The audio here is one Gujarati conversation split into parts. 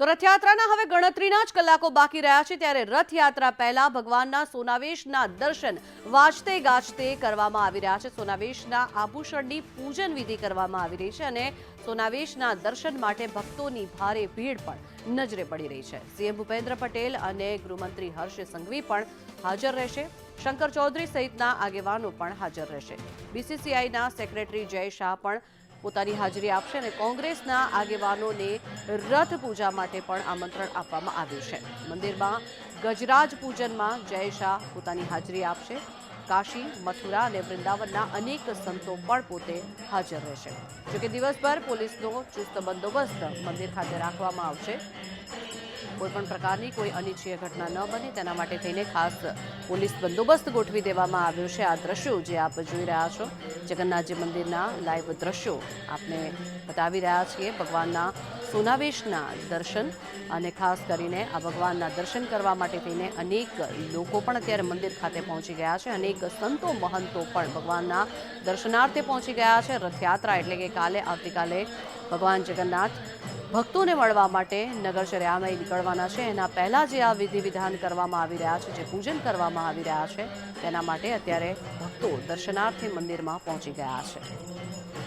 તો રથયાત્રાના હવે ગણતરીના જ કલાકો બાકી રહ્યા છે ત્યારે રથયાત્રા પહેલા ભગવાનના સોનાવેશના દર્શન વાજતે ગાજતે કરવામાં આવી રહ્યા છે. સોનાવેશના આભૂષણની પૂજન વિધિ કરવામાં આવી રહી છે અને સોનાવેશના દર્શન માટે ભક્તોની ભારે ભીડ પણ નજરે પડી રહી છે. સીએમ ભૂપેન્દ્ર પટેલ અને ગૃહમંત્રી હર્ષ સંઘવી પણ હાજર રહેશે. શંકર ચૌધરી સહિતના આગેવાનો પણ હાજર રહેશે. બીસીસીઆઈના સેક્રેટરી જય શાહ પણ પોતાની હાજરી આપશે અને કોંગ્રેસના આગેવાનોને રથ પૂજા માટે પણ આમંત્રણ આપવામાં આવ્યું છે. મંદિરમાં ગજરાજ પૂજનમાં જય શાહ પોતાની હાજરી આપશે. કાશી મથુરા અને વૃંદાવનના અનેક સંતો પણ પોતે હાજર રહેશે. જોકે દિવસભર પોલીસનો ચુસ્ત બંદોબસ્ત મંદિર ખાતે રાખવામાં આવશે. કોઈ પણ પ્રકારની કોઈ અનિચ્છીય ઘટના ન બને, તેના માટે થઈને ખાસ પોલીસ બંદોબસ્ત ગોઠવી દેવામાં આવ્યો છે આ દ્રશ્યો જે આપ જોઈ રહ્યા છો. જગન્નાથજી મંદિરના લાઈવ દ્રશ્યો આપને બતાવી રહ્યા છીએ. ભગવાનના સોનાવેશના દર્શન અને ખાસ કરીને આ ભગવાનના દર્શન કરવા માટે થઈને અનેક લોકો પણ અત્યારે મંદિર ખાતે પહોંચી ગયા છે. અનેક સંતો, મહંતો પણ ભગવાનના દર્શનાર્થે પહોંચી ગયા છે. રથયાત્રા એટલે કે કાલે આવતીકાલે ભગવાન જગન્નાથ ભક્તોને મળવા માટે નગર નગરચર્યામાં નીકળવાના છે. એના પહેલાં જે આ વિધિ વિધાન કરવામાં આવી રહ્યા છે, જે પૂજન કરવામાં આવી રહ્યા છે, તેના માટે અત્યારે ભક્તો દર્શનાર્થે મંદિરમાં પહોંચી ગયા છે.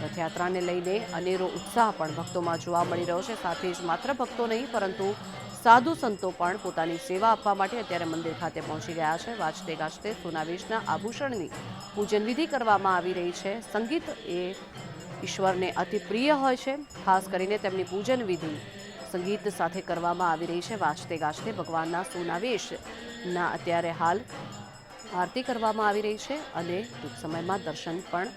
રથયાત્રાને લઈને અનેરો ઉત્સાહ પણ ભક્તોમાં જોવા મળી રહ્યો છે. સાથે જ માત્ર ભક્તો નહીં, પરંતુ સાધુ સંતો પણ પોતાની સેવા આપવા માટે અત્યારે મંદિર ખાતે પહોંચી ગયા છે. વાંચતે ગાજતે સોનાવેશના આભૂષણની પૂજન વિધિ કરવામાં આવી રહી છે. સંગીત એ ઈશ્વરને અતિ પ્રિય હોય છે, ખાસ કરીને તેમની પૂજન વિધિ. સંગીત સાથે કરવામાં આવી રહી છે વાજતે ગાજતે ભગવાનના સોનાવેશના અત્યારે હાલ આરતી કરવામાં આવી રહી છે અને ટૂંક સમયમાં દર્શન પણ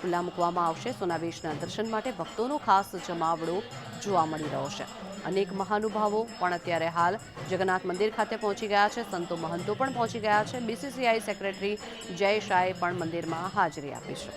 ખુલ્લા મૂકવામાં આવશે. સોનાવેશના દર્શન માટે ભક્તોનો ખાસ જમાવડો જોવા મળી રહ્યો છે. અનેક મહાનુભાવો પણ અત્યારે હાલ જગન્નાથ મંદિર ખાતે પહોંચી ગયા છે. સંતો મહંતો પણ પહોંચી ગયા છે. બીસીસીઆઈ સેક્રેટરી જય શાહે પણ મંદિરમાં હાજરી આપી છે.